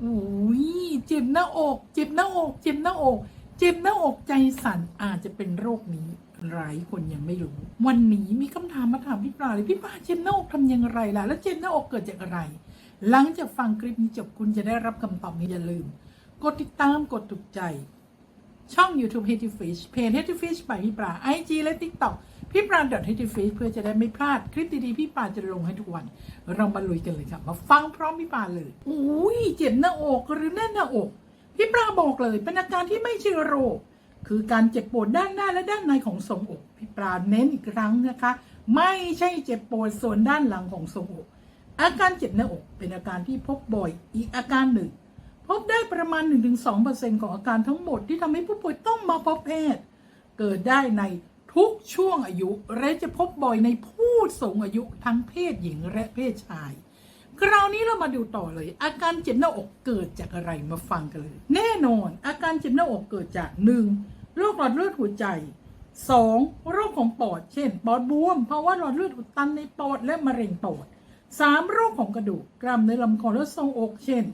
โอ้ยเจ็บหน้าอก เจ็บหน้าอก เจ็บหน้าอก เจ็บหน้าอกใจสั่นอาจจะเป็นโรคนี้หลายคนยังไม่รู้ วันนี้มีคำถามมาถามพี่ปลาเลยพี่ปลาเจ็บหน้าอกทำอยังไงล่ะ แล้วเจ็บหน้าอกเกิดจากอะไร หลังจากฟังคลิปนี้จบคุณจะได้รับคำตอบนี้อย่าลืม กดติดตามกดถูกใจ ช่อง YouTube h e a d y Fish เพจ h e a d y Fish by พี่ปลา IG และ TikTok พี่ปลา h e a d y Fish เพื่อจะได้ไม่พลาด คลิปดีๆ พี่ปลาจะลงให้ทุกวัน เรามาลุยกันเลยครับมาฟังพร้อมพี่ปลาเลยอุ้ยเจ็บหน้าอกหรือแน่นหน้าอก พี่ปลาบอกเลยเป็นอาการที่ไม่ใช่โรคคือการเจ็บปวดด้านหน้าและด้านในของทรงอก พี่ปลาเน้นอีกครั้งนะคะ ไม่ใช่เจ็บปวดส่วนด้านหลังของทรงอก อาการเจ็บหน้าอกเป็นอาการที่พบบ่อยอีกอาการหนึ่ง พบได้ประมาณ 1-2%ของอาการทั้งหมดที่ทำให้ผู้ป่วยต้องมาพบแพทย์ เกิดได้ในทุกช่วงอายุ และจะพบบ่อยในผู้สูงอายุทั้งเพศหญิงและเพศชาย คราวนี้เรามาดูต่อเลย อาการเจ็บหน้าอกเกิดจากอะไรมาฟังกันเลย แน่นอน อาการเจ็บหน้าอกเกิดจาก 1. โรคหลอดเลือดหัวใจ 2. โรคของปอด เช่น ปอดบวมภาะวะหลอดเลือดอุดตันในปอดและมะเร็งปอด 3. โรคของกระดูกกล้ามเนื้อลำคอและทรงอก เช่น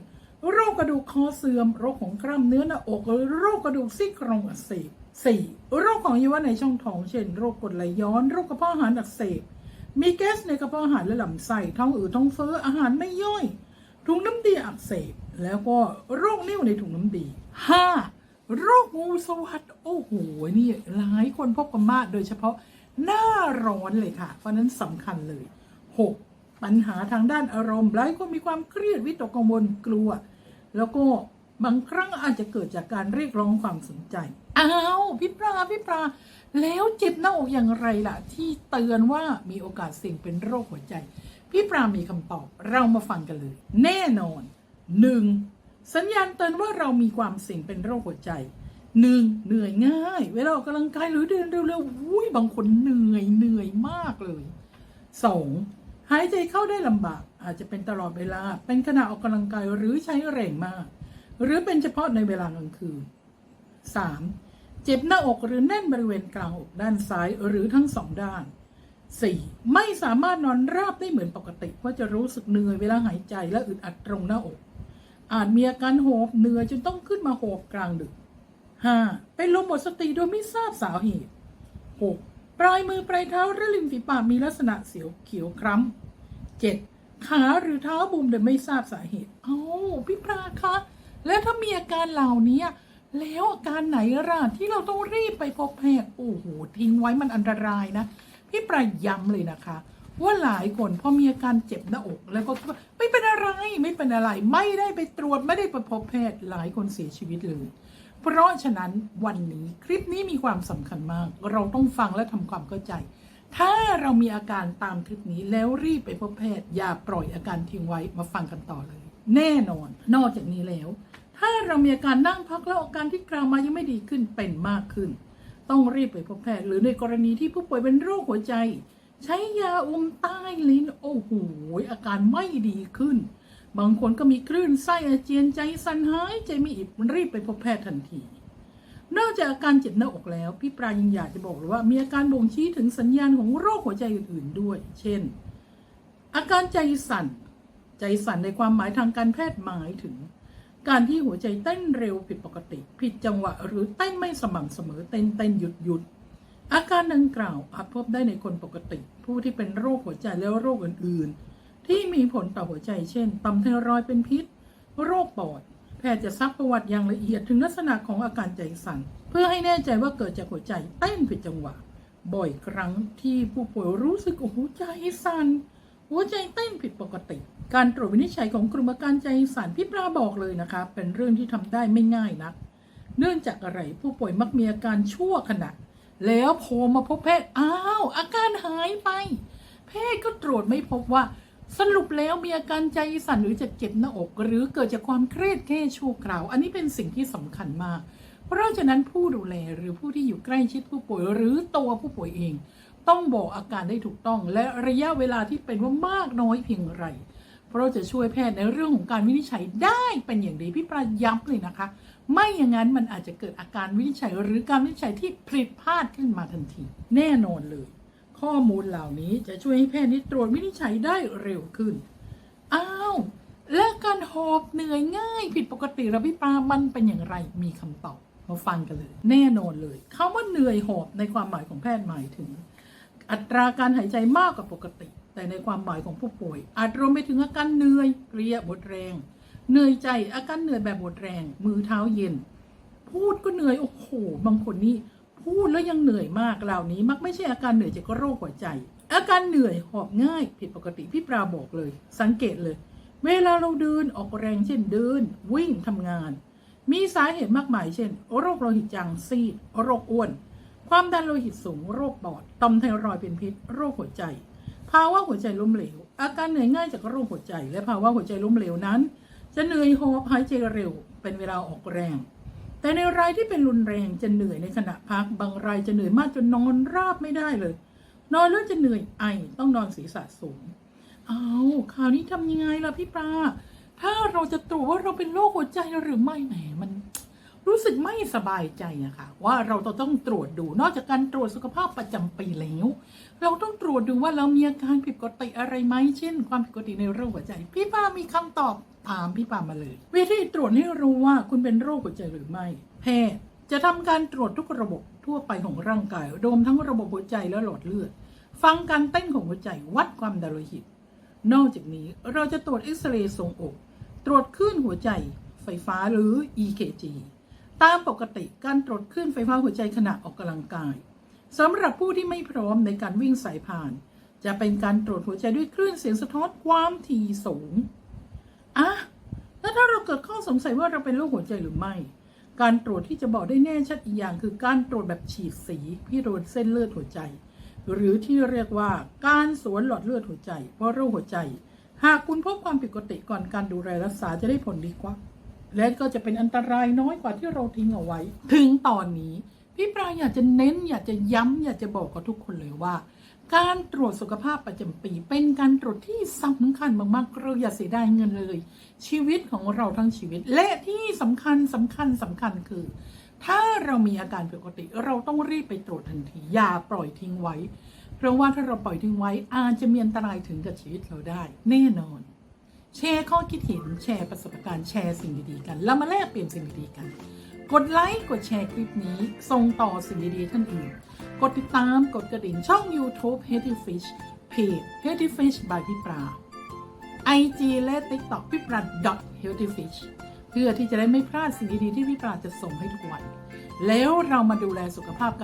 โรคกระดูกคอเสื่อม โรคของกล้ามเนื้อหน้าอก โรคกระดูกซี่โครงอักเสบ 4. โรคของอวัยวะในช่องท้อง เช่น โรคกรดไหลย้อน โรคกระเพาะอาหารอักเสบ มีแก๊สในกระเพาะอาหารและลำไส้ท้องอืดท้องเฟ้ออาหารไม่ย่อยถุงน้ำดีอักเสบ แล้วก็โรคนิ่วในถุงน้ำดี 5. โรคงูสวัสดโอ้โหนี่หลายคนพบกันมากโดยเฉพาะหน้าร้อนเลยค่ะ เพราะนั้นสำคัญเลย 6. ปัญหาทางด้านอารมณ์หลายคนมีความเครียดวิตกกังวลกลัว แล้วก็บางครั้งอาจจะเกิดจากการเรียกร้องความสนใจ อ้าวพี่ปลาพี่ปลา แล้วเจ็บหน้าอกอย่างไรล่ะ ที่เตือนว่ามีโอกาสเสี่ยงเป็นโรคหัวใจ พี่ปลามีคำตอบเรามาฟังกันเลย แน่นอน 1. สัญญาณเตือนว่าเรามีความเสี่ยงเป็นโรคหัวใจ 1. เหนื่อยง่าย เวลาออกกำลังกายหรือเดินเร็วๆอุ้ยบางคนเหนื่อยเหนื่อยมากเลย 2. หายใจเข้าได้ลำบาก อาจจะเป็นตลอดเวลา เป็นขณะออกกำลังกายหรือใช้แรงมาก หรือเป็นเฉพาะในเวลากลางคืน 3. เจ็บหน้าอกหรือแน่นบริเวณกลางอกด้านซ้ายหรือทั้งสองด้าน 4. ไม่สามารถนอนราบได้เหมือนปกติเพราะจะรู้สึกเหนื่อยเวลาหายใจและอึดอัดตรงหน้าอก อาจมีอาการโหบเหนื่อยจนต้องขึ้นมาโหบกลางดึก 5. เป็นลมหมดสติโดยไม่ทราบสาเหตุ 6. ปลายมือปลายเท้าและริมฝีปากมีลักษณะเสียวเขียวคล้ำ 7. ขาหรือเท้าบุมโดยไม่ทราบสาเหตุเอ้าพี่ปลาคะ แล้วถ้ามีอาการเหล่านี้แล้วอาการไหนล่ะที่เราต้องรีบไปพบแพทย์โอ้โหทิ้งไว้มันอันตรายนะ พี่ปลาย้ำเลยนะคะ ว่าหลายคนพอมีอาการเจ็บหน้าอก แล้วก็คิดว่าไม่เป็นอะไรไม่เป็นอะไร ไม่ได้ไปตรวจไม่ได้ไปพบแพทย์หลายคนเสียชีวิตเลย เพราะฉะนั้นวันนี้คลิปนี้มีความสำคัญมาก เราต้องฟังและทำความเข้าใจ ถ้าเรามีอาการตามคลิปนี้แล้วรีบไปพบแพทย์ อย่าปล่อยอาการทิ้งไว้มาฟังกันต่อเลย แน่นอน นอกจากนี้แล้ว ถ้าเรามีอาการนั่งพักแล้วอาการที่กล่างมายังไม่ดีขึ้นเป็นมากขึ้น ต้องรีบไปพบแพทย์ หรือในกรณีที่ผู้ป่วยเป็นโรคหัวใจ ใช้ยาอมใต้ลิ้นโอ้โหอาการไม่ดีขึ้น บางคนก็มีคลื่นไส้อาเจียนใจสั่นหายใจไม่อิ่มรีบไปพบแพทย์ทันที นอกจากอาการเจ็บหน้าอกแล้ว พี่ปลายังอยากจะบอกเลยว่า มีอาการบ่งชี้ถึงสัญญาณของโรคหัวใจอื่นๆด้วย เช่น อาการใจสั่น ใจสั่นในความหมายทางการแพทย์หมายถึง การที่หัวใจเต้นเร็วผิดปกติ ผิดจังหวะ หรือเต้นไม่สม่ำเสมอเต้นเต้นหยุดหยุดอาการดังกล่าวอาจพบได้ในคนปกติ ผู้ที่เป็นโรคหัวใจและโรคอื่นๆ ที่มีผลต่อหัวใจเช่นต่อมไทรอยด์เป็นพิษ โรคปอด แพทย์จะซักประวัติอย่างละเอียดถึงลักษณะของอาการใจสั่น เพื่อให้แน่ใจว่าเกิดจากหัวใจเต้นผิดจังหวะ บ่อยครั้งที่ผู้ป่วยรู้สึกโอ้โหใจสั่นหัวใจเต้นผิดปกติ การตรวจวินิจฉัยของกลุ่มอาการใจสั่นพี่ปลาบอกเลยนะคะ เป็นเรื่องที่ทำได้ไม่ง่ายนัก เนื่องจากอะไรผู้ป่วยมักมีอาการชั่วขณะ แล้วพอมาพบแพทย์อ้าวอาการหายไป แพทย์ก็ตรวจไม่พบว่า สรุปแล้วมีอาการใจสั่นหรือจะเจ็บหน้าอก หรือเกิดจากความเครียดแค่ชั่วคราว อันนี้เป็นสิ่งที่สำคัญมาก เพราะฉะนั้นผู้ดูแลหรือผู้ที่อยู่ใกล้ชิดผู้ป่วย หรือตัวผู้ป่วยเอง ต้องบอกอาการได้ถูกต้อง และระยะเวลาที่เป็นว่ามากน้อยเพียงไรเพราะจะช่วยแพทย์ในเรื่องของการวินิจฉัยได้เป็นอย่างดีพี่ปราย้ำเลยนะคะ ไม่อย่างนั้นมันอาจจะเกิดอาการวินิจฉัย หรือการวินิจฉัยที่ผิดพลาดขึ้นมาทันที แน่นอนเลย ข้อมูลเหล่านี้จะช่วยให้แพทย์นี้ตรวจวินิจฉัยได้เร็วขึ้น อ้าว และการหอบเหนื่อยง่าย ผิดปกติแล้วพี่ปามันเป็นอย่างไรมีคำตอบมาฟังกันเลย แน่นอนเลยคาว่าเหนื่อยหอบในความหมายของแพทย์หมายถึง อัตราการหายใจมากกว่าปกติ แต่ในความหมายของผู้ป่วย อาจรวมไปถึงอาการเหนื่อยเพลียหมดแรง เหนื่อยใจอาการเหนื่อยแบบหมดแรง มือเท้าเย็น พูดก็เหนื่อยโอ้โหบางคนนี่ พูดแล้วยังเหนื่อยมากเหล่านี้ มักไม่ใช่อาการเหนื่อยจากโรคหัวใจ อาการเหนื่อยหอบง่าย ผิดปกติพี่ปราบอกเลย สังเกตเลย เวลาเราเดินออกแรงเช่นเดิน วิ่งทำงาน มีสาเหตุมากมายเช่น โรคโลหิตจางซีดโรคอ้วน ความดันโลหิตสูง โรคปอดต่อมไทรอยด์เป็นพิษ โรคหัวใจ ภาวะหัวใจล้มเหลว อาการเหนื่อยง่ายจากโรคหัวใจ และภาวะหัวใจล้มเหลวนั้น จะเหนื่อยหอบหายใจเร็ว เป็นเวลาออกแรง แต่ในรายที่เป็นรุนแรงจะเหนื่อยในขณะพัก บางรายจะเหนื่อยมากจนนอนราบไม่ได้เลย นอนแล้วจะเหนื่อยไอต้องนอนศีรษะสูง เอาคราวนี้ทำยังไงล่ะพี่ปลาถ้าเราจะตรวจว่าเราเป็นโรคหัวใจหรือไม่แหมมันรู้สึกไม่สบายใจอะค่ะ ว่าเราต้องตรวจดูนอกจากการตรวจสุขภาพประจำปีแล้ว เราต้องตรวจดูว่าเรามีอาการผิดปกติอะไรไหมเช่น ความผิดปกติในโรคหัวใจ พี่ปามีคำตอบ ถามพี่ปามาเลย วิธีตรวจให้รู้ว่าคุณเป็นโรคหัวใจหรือไม่ แพทย์จะทำการตรวจทุกระบบทั่วไปของร่างกายรวมทั้งระบบหัวใจและหลอดเลือด ฟังการเต้นของหัวใจวัดความดันโลหิต นอกจากนี้เราจะตรวจเอ็กซเรย์ทรงอก ตรวจคลื่นหัวใจ ไฟฟ้าหรือ EKG ตามปกติการตรวจคลื่นไฟฟ้าหัวใจขณะออกกำลังกายสำหรับผู้ที่ไม่พร้อมในการวิ่งสายพาน จะเป็นการตรวจหัวใจด้วยคลื่นเสียงสะท้อนความถี่สูง อะแล้วถ้าเราเกิดข้อสงสัยว่าเราเป็นโรคหัวใจหรือไม่ การตรวจที่จะบอกได้แน่ชัดอีกอย่างคือการตรวจแบบฉีดสีพิโรนเส้นเลือดหัวใจ หรือที่เรียกว่าการสวนหลอดเลือดหัวใจ เพราะโรคหัวใจ หากคุณพบความผิดปกติก่อนการดูแลรักษาจะได้ผลดีกว่า และก็จะเป็นอันตรายน้อยกว่าที่เราทิ้งเอาไว้ ถึงตอนนี้ พี่ปลาอยากจะเน้นอยากจะย้ำอยากจะบอกกับทุกคนเลยว่า การตรวจสุขภาพประจำปี เป็นการตรวจที่สำคัญมากๆเราอย่าเสียดายเงินเลย ชีวิตของเราทั้งชีวิต และที่สำคัญสำคัญสำคัญคือ ถ้าเรามีอาการผิดปกติ เราต้องรีบไปตรวจทันที อย่าปล่อยทิ้งไว้ เพราะว่าถ้าเราปล่อยทิ้งไว้อาจจะมีอันตรายถึงกับชีวิตเราได้ แน่นอน แชร์ข้อคิดเห็นแชร์ประสบการณ์แชร์สิ่งดีๆกัน แล้วมาแลกเปลี่ยนสิ่งดีๆกัน กดไลค์กดแชร์คลิปนี้ส่งต่อสิ่งดีๆท่านอื่น กดติดตามกดกระดิ่งช่อง YouTube Healthy Fish เพจ Healthy Fish by พี่ปลา IG และ TikTok พี่ปลา Healthy Fish เพื่อที่จะได้ไม่พลาดสิ่งดีๆที่พี่ปลาจะส่งให้ทุกวัน แล้วเรามาดูแลสุขภาพกัน